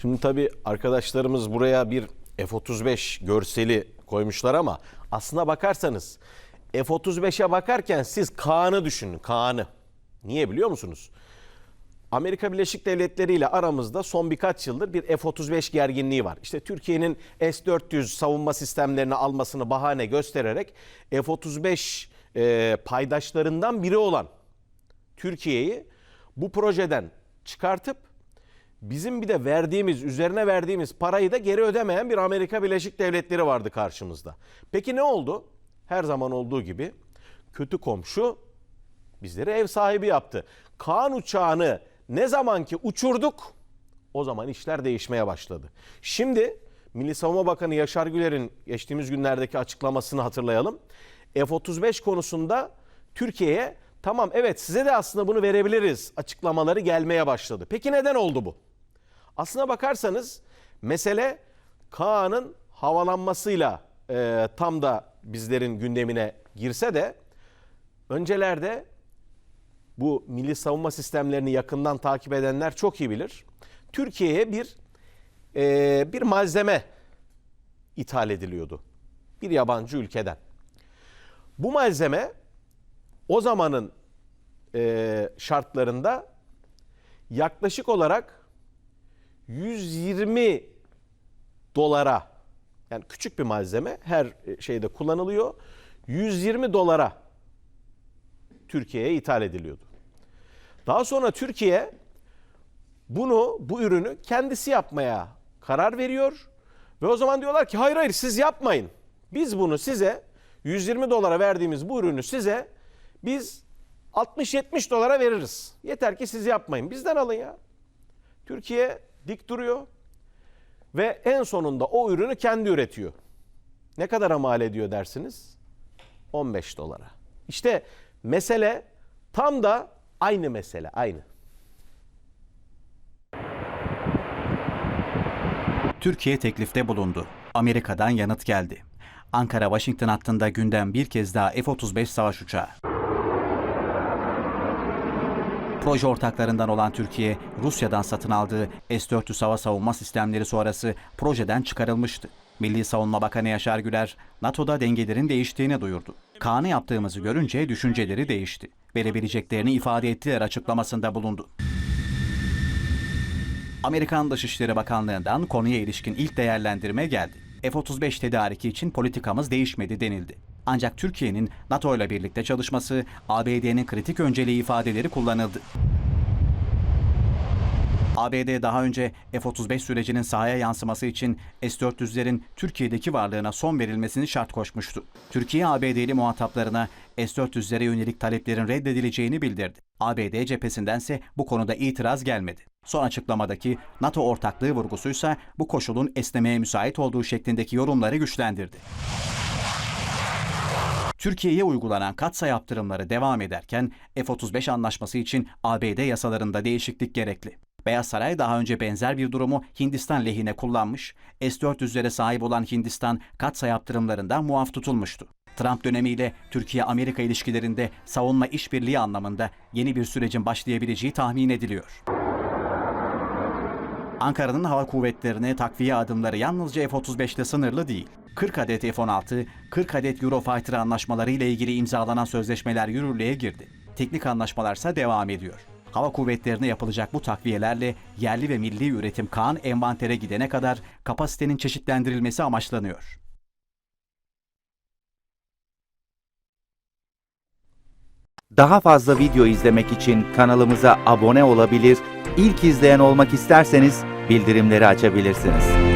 Şimdi tabii arkadaşlarımız buraya bir F-35 görseli koymuşlar ama aslına bakarsanız F-35'e bakarken siz Kaan'ı düşünün. Kaan'ı. Niye biliyor musunuz? Amerika Birleşik Devletleri ile aramızda son birkaç yıldır bir F-35 gerginliği var. İşte Türkiye'nin S-400 savunma sistemlerini almasını bahane göstererek F-35 e, paydaşlarından biri olan Türkiye'yi bu projeden çıkartıp bizim bir de verdiğimiz, üzerine verdiğimiz parayı da geri ödemeyen bir Amerika Birleşik Devletleri vardı karşımızda. Peki ne oldu? Her zaman olduğu gibi kötü komşu bizleri ev sahibi yaptı. Kaan uçağını ne zaman ki uçurduk o zaman işler değişmeye başladı. Şimdi Milli Savunma Bakanı Yaşar Güler'in geçtiğimiz günlerdeki açıklamasını hatırlayalım. F-35 konusunda Türkiye'ye tamam evet size de aslında bunu verebiliriz açıklamaları gelmeye başladı. Peki neden oldu bu? Aslına bakarsanız mesele Kaan'ın havalanmasıyla e, tam da bizlerin gündemine girse de öncelerde bu milli savunma sistemlerini yakından takip edenler çok iyi bilir. Türkiye'ye bir e, bir malzeme ithal ediliyordu. Bir yabancı ülkeden. Bu malzeme o zamanın e, şartlarında yaklaşık olarak 120 dolara yani küçük bir malzeme her şeyde kullanılıyor. 120 dolara Türkiye'ye ithal ediliyordu. Daha sonra Türkiye bunu bu ürünü kendisi yapmaya karar veriyor ve o zaman diyorlar ki hayır hayır siz yapmayın. Biz bunu size 120 dolara verdiğimiz bu ürünü size biz 60-70 dolara veririz. Yeter ki siz yapmayın. Bizden alın ya. Türkiye dik duruyor ve en sonunda o ürünü kendi üretiyor. Ne kadara mal ediyor dersiniz? 15 dolara. İşte mesele tam da aynı mesele, aynı. Türkiye teklifte bulundu. Amerika'dan yanıt geldi. Ankara-Washington hattında gündem bir kez daha F-35 savaş uçağı. Proje ortaklarından olan Türkiye, Rusya'dan satın aldığı S-400 hava savunma sistemleri sonrası projeden çıkarılmıştı. Milli Savunma Bakanı Yaşar Güler, NATO'da dengelerin değiştiğini duyurdu. Kaan'ı yaptığımızı görünce düşünceleri değişti. Verebileceklerini ifade ettiler açıklamasında bulundu. Amerikan Dışişleri Bakanlığı'ndan konuya ilişkin ilk değerlendirme geldi. F-35 tedariki için politikamız değişmedi denildi. Ancak Türkiye'nin NATO ile birlikte çalışması, ABD'nin kritik önceliği ifadeleri kullanıldı. ABD daha önce F-35 sürecinin sahaya yansıması için S-400'lerin Türkiye'deki varlığına son verilmesini şart koşmuştu. Türkiye ABD'li muhataplarına S-400'lere yönelik taleplerin reddedileceğini bildirdi. ABD cephesindense bu konuda itiraz gelmedi. Son açıklamadaki NATO ortaklığı vurgusuysa bu koşulun esnemeye müsait olduğu şeklindeki yorumları güçlendirdi. Türkiye'ye uygulanan katsa yaptırımları devam ederken F-35 anlaşması için ABD yasalarında değişiklik gerekli. Beyaz Saray daha önce benzer bir durumu Hindistan lehine kullanmış, S-400'lere sahip olan Hindistan katsa yaptırımlarından muaf tutulmuştu. Trump dönemiyle Türkiye-Amerika ilişkilerinde savunma işbirliği anlamında yeni bir sürecin başlayabileceği tahmin ediliyor. Ankara'nın hava kuvvetlerine takviye adımları yalnızca F-35 ile sınırlı değil. 40 adet F-16, 40 adet Eurofighter anlaşmaları ile ilgili imzalanan sözleşmeler yürürlüğe girdi. Teknik anlaşmalarsa devam ediyor. Hava kuvvetlerine yapılacak bu takviyelerle yerli ve milli üretim Kaan envantere gidene kadar kapasitenin çeşitlendirilmesi amaçlanıyor. Daha fazla video izlemek için kanalımıza abone olabilir, ilk izleyen olmak isterseniz bildirimleri açabilirsiniz.